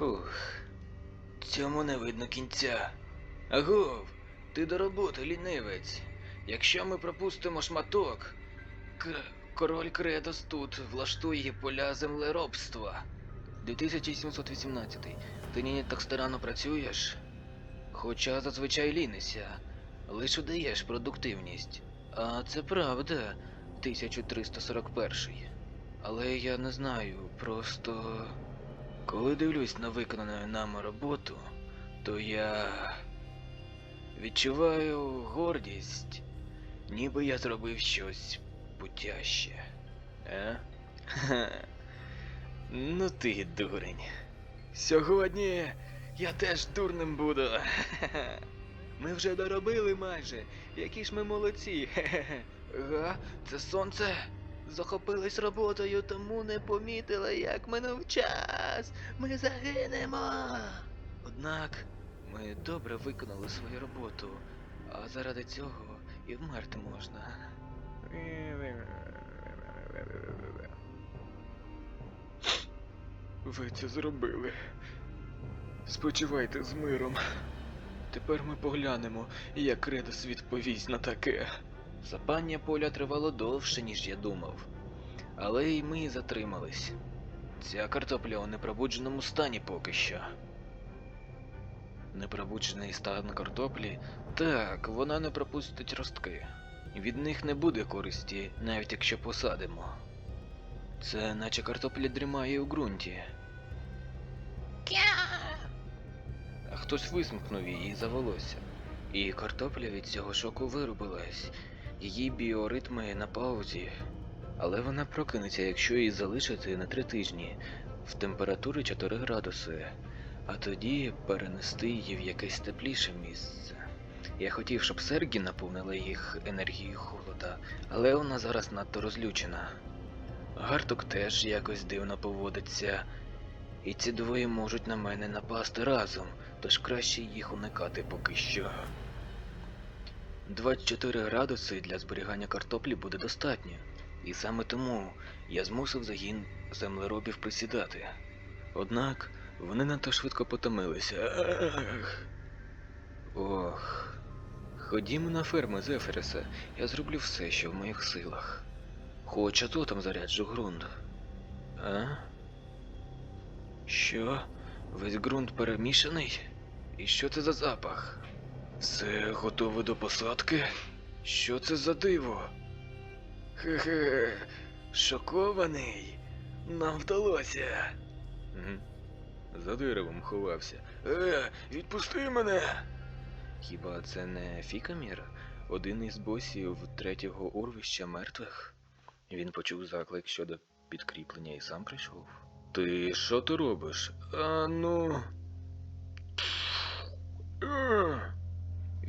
Фух. Цьому не видно кінця. Агов, ти до роботи, лінивець. Якщо ми пропустимо шматок, король Кредос тут влаштує поля землеробства. 2718. Ти нині так старанно працюєш? Хоча зазвичай лінися, лиш удаєш продуктивність. А це правда, 1341. Але я не знаю, просто. Коли дивлюсь на виконану нами роботу, то я відчуваю гордість, ніби я зробив щось путяще. Е? Ну ти дурень. Сьогодні я теж дурним буду. Ми вже доробили майже. Які ж ми молодці. Га, це сонце. Захопились роботою, тому не помітили, як минув час. Ми загинемо. Однак ми добре виконали свою роботу, а заради цього і вмерти можна. Ви це зробили. Спочивайте з миром. Тепер ми поглянемо, як Редос відповість на таке. Запання поля тривало довше, ніж я думав. Але й ми затримались. Ця картопля у непробудженому стані поки що. Непробуджений стан картоплі? Так, вона не пропустить ростки. Від них не буде користі, навіть якщо посадимо. Це наче картопля дрімає у ґрунті. А хтось висмикнув її за волосся. І картопля від цього шоку вирубилась. Її біоритми на паузі. Але вона прокинеться, якщо її залишити на три тижні в температурі 4 градуси, а тоді перенести її в якесь тепліше місце. Я хотів, щоб Сергі наповнила їх енергією холода, але вона зараз надто розлючена. Гарток теж якось дивно поводиться, і ці двоє можуть на мене напасти разом, тож краще їх уникати поки що. 24 градуси для зберігання картоплі буде достатньо, і саме тому я змусив загін землеробів присідати. Однак вони надто швидко потомилися. Ох. Ходімо на ферму Зефереса, я зроблю все, що в моїх силах. Хоч ото там заряджу ґрунт. А? Що? Весь ґрунт перемішаний? І що це за запах? Все готове до посадки? Що це за диво? Хе-хе, шокований. Нам вдалося. За деревом ховався. Е, відпусти мене. Хіба це не Фікамір? Один із босів третього урвища мертвих? Він почув заклик щодо підкріплення і сам прийшов. Ти що ти робиш? А ну.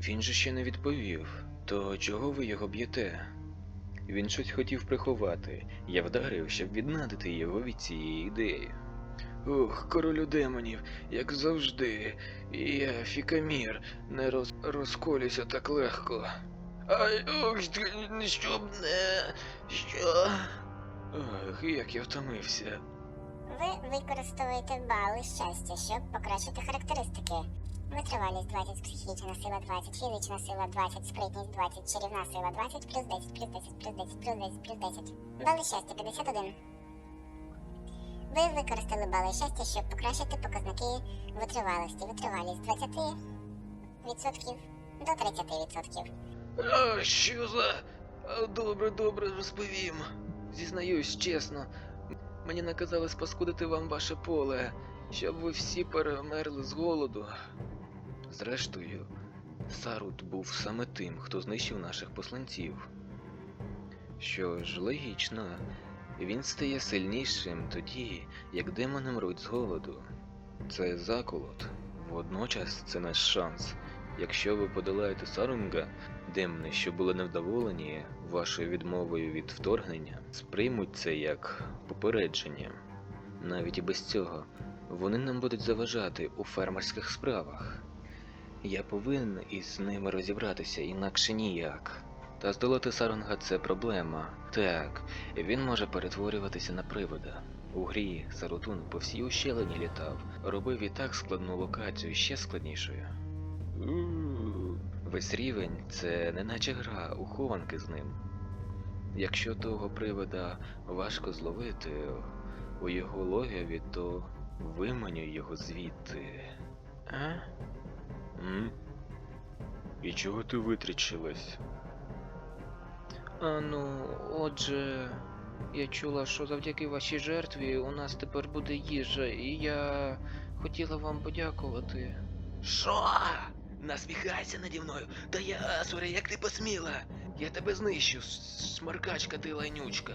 Він же ще не відповів. То чого ви його б'єте? Він щось хотів приховати. Я вдарив, щоб віднадити його від цієї ідеї. Ух, королю демонів, як завжди. Я Фікамір, не роз... розколюся так легко. Ай, ох, щоб не. Що? Ах, як я втомився. Ви використовуєте бали щастя, щоб покращити характеристики. Витривалість 20, психічна сила 20, фізична сила 20, спритність 20, чарівна сила 20, плюс 10, плюс 10, плюс 10, плюс 10, плюс 10. Бали щастя 51. Ви використали бали щастя, щоб покращити показники витривалості. Витривалість 20% до 30%. А, що за. Добре, добре, розповім. Зізнаюсь чесно, мені наказали спаскудити вам ваше поле, щоб ви всі перемерли з голоду. Зрештою, Сарут був саме тим, хто знищив наших посланців. Що ж, логічно, він стає сильнішим тоді, як демони мруть з голоду. Це заколот. Водночас це наш шанс. Якщо ви подолаєте Сарунга, демони, що були невдоволені вашою відмовою від вторгнення, сприймуть це як попередження. Навіть і без цього вони нам будуть заважати у фермерських справах. Я повинен із ними розібратися, інакше ніяк. Та здолати Сарунга це проблема. Так, він може перетворюватися на привода. У грі Сарутун по всій ущелині літав, робив і так складну локацію ще складнішою. Весь рівень це не наче гра у хованки з ним. Якщо того привода важко зловити у його логові, то виманю його звідти. А? М? І чого ти витрічилась? А ну, отже, я чула, що завдяки вашій жертві у нас тепер буде їжа, і я хотіла вам подякувати. Що? Насміхайся наді мною? Та я Асуре, як ти посміла? Я тебе знищу, смаркачка ти лайнючка.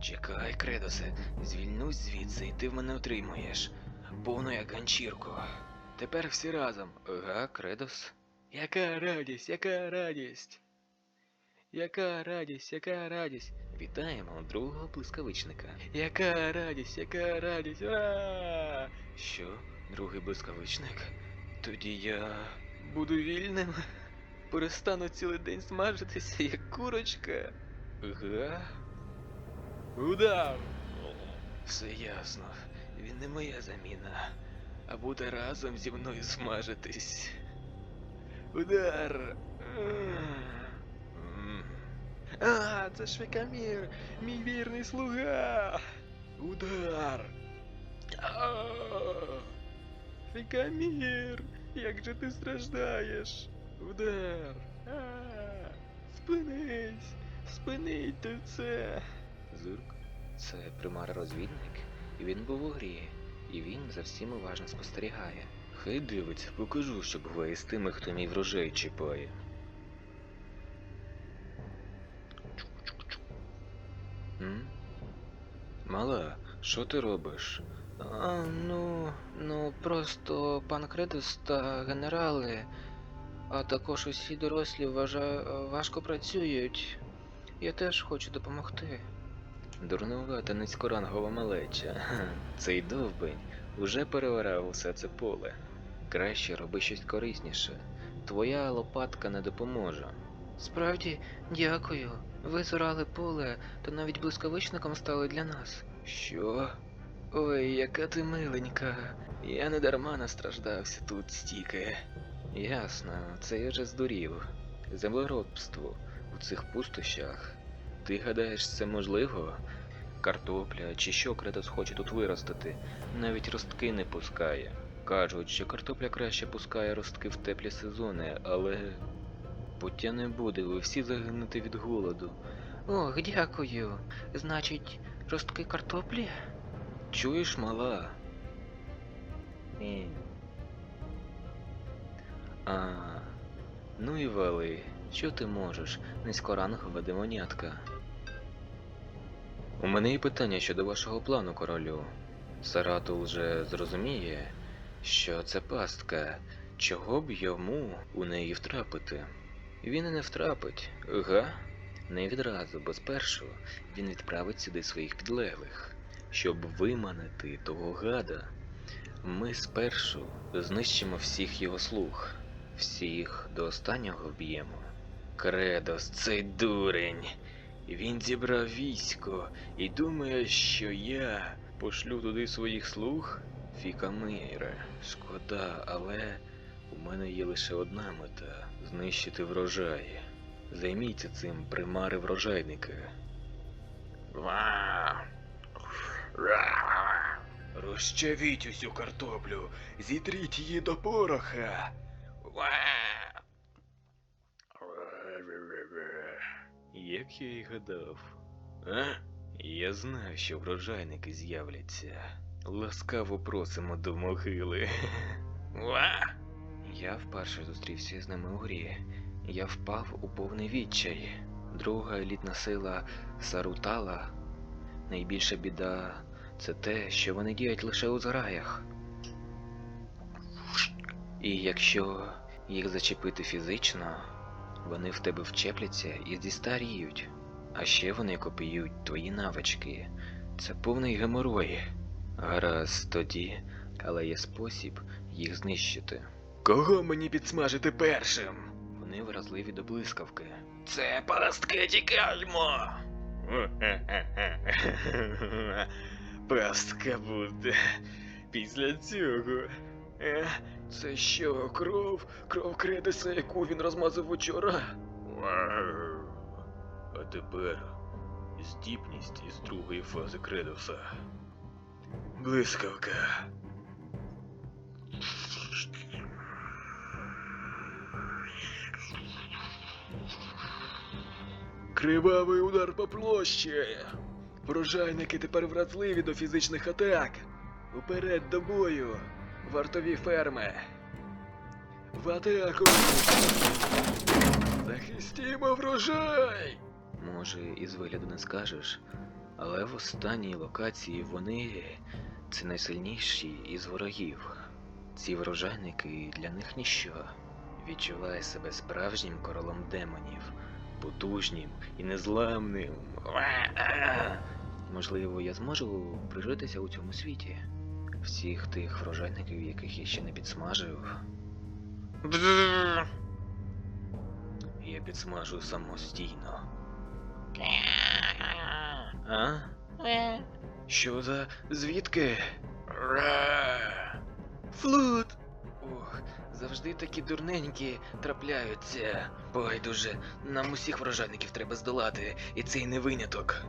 Чекай, Кредосе, звільнусь звідси, і ти в мене отримуєш. Повну як ганчірку. Тепер всі разом. Ага, Кредос. Яка радість, яка радість. Яка радість, яка радість. Вітаємо другого блискавичника. Яка радість, яка радість. А! Що, другий блискавичник? Тоді я буду вільним. Перестану цілий день смажитися, як курочка. Ага. Удар! Все ясно. Він не моя заміна. А буде разом зі мною смажитись. Удар! А, це ж мій вірний слуга. Удар. А, як же ти страждаєш? Удар. Спинись, спинити це. Зурк, це примар розвідник, і він був у грі, і він за всім уважно спостерігає. Хай дивиться, покажу, що буває з тими, хто мій врожай чіпає. М? Мала, що ти робиш? А, ну, ну просто пан Кредос та генерали, а також усі дорослі важко працюють. Я теж хочу допомогти. Дурнувата низькорангова малеча. Цей довбень уже переорав усе це поле. Краще роби щось корисніше. Твоя лопатка не допоможе. Справді, дякую. Ви зорали поле, то навіть блискавичником стали для нас. Що? Ой, яка ти миленька. Я не дарма настраждався тут стільки. Ясно, це я вже здурів. Землеробство у цих пустощах. Ти гадаєш, це можливо? Картопля чи що Кретос хоче тут виростити, навіть ростки не пускає. Кажуть, що картопля краще пускає ростки в теплі сезони, але пуття не буде, ви всі загинете від голоду. Ох, дякую. Значить, ростки картоплі? Чуєш, мала? Ні. А, ну і вали. Що ти можеш, низькорангова демонятка? У мене є питання щодо вашого плану, королю. Саратул вже зрозуміє, що це пастка. Чого б йому у неї втрапити? Він і не втрапить, га? Не відразу, бо спершу він відправить сюди своїх підлеглих, щоб виманити того гада. Ми спершу знищимо всіх його слуг, всіх до останнього вб'ємо. Кредос, цей дурень. Він зібрав військо і думає, що я пошлю туди своїх слуг? Фікамире, шкода, але у мене є лише одна мета знищити врожай. Займіться цим, примари врожайники. Розчавіть усю картоплю, зітріть її до пороха. Як я й гадав. А? Я знаю, що врожайники з'являться. Ласкаво просимо до могили. Ва! Я вперше зустрівся з ними у грі. Я впав у повний відчай. Друга елітна сила Сарутала. Найбільша біда це те, що вони діють лише у зграях. І якщо їх зачепити фізично, вони в тебе вчепляться і зістаріють. А ще вони копіюють твої навички. Це повний геморой. Гаразд тоді, але є спосіб їх знищити. Кого мені підсмажити першим? Вони вразливі до блискавки. Це пастки тікаймо. Пастка буде після цього. Це що, кров? Кров Кредиса, яку він розмазав учора? Вау. А тепер здібність із другої фази Кредоса. Блискавка. Кривавий удар по площі. Врожайники тепер вразливі до фізичних атак. Уперед до бою. Вартові ферми. В атаку. Захистімо врожай. Може, із вигляду не скажеш, але в останній локації вони це найсильніші із ворогів. Ці врожайники для них ніщо. Відчуває себе справжнім королем демонів, потужнім і незламним. Можливо, я зможу прижитися у цьому світі. Всіх тих врожайників, яких я ще не підсмажив. Я підсмажу самостійно. А? Що за звідки? Флут! Ох, завжди такі дурненькі трапляються. Байдуже, нам усіх врожайників треба здолати, і цей не виняток.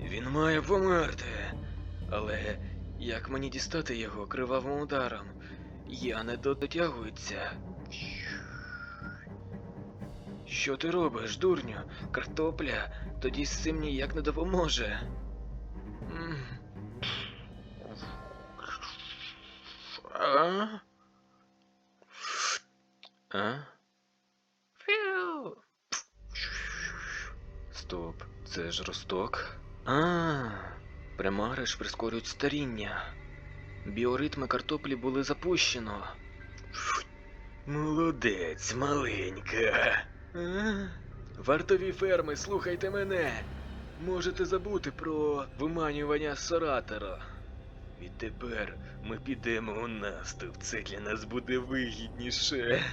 Він має померти. Але як мені дістати його кривавим ударом? Я не дотягується. Що ти робиш, дурню? Картопля тоді з цим ніяк не допоможе. А? А? Стоп, це ж росток. А, примари ж прискорюють старіння. Біоритми картоплі були запущено. Молодець, маленька. Вартові ферми, слухайте мене. Можете забути про виманювання Соратора. Відтепер ми підемо у наступ. Це для нас буде вигідніше.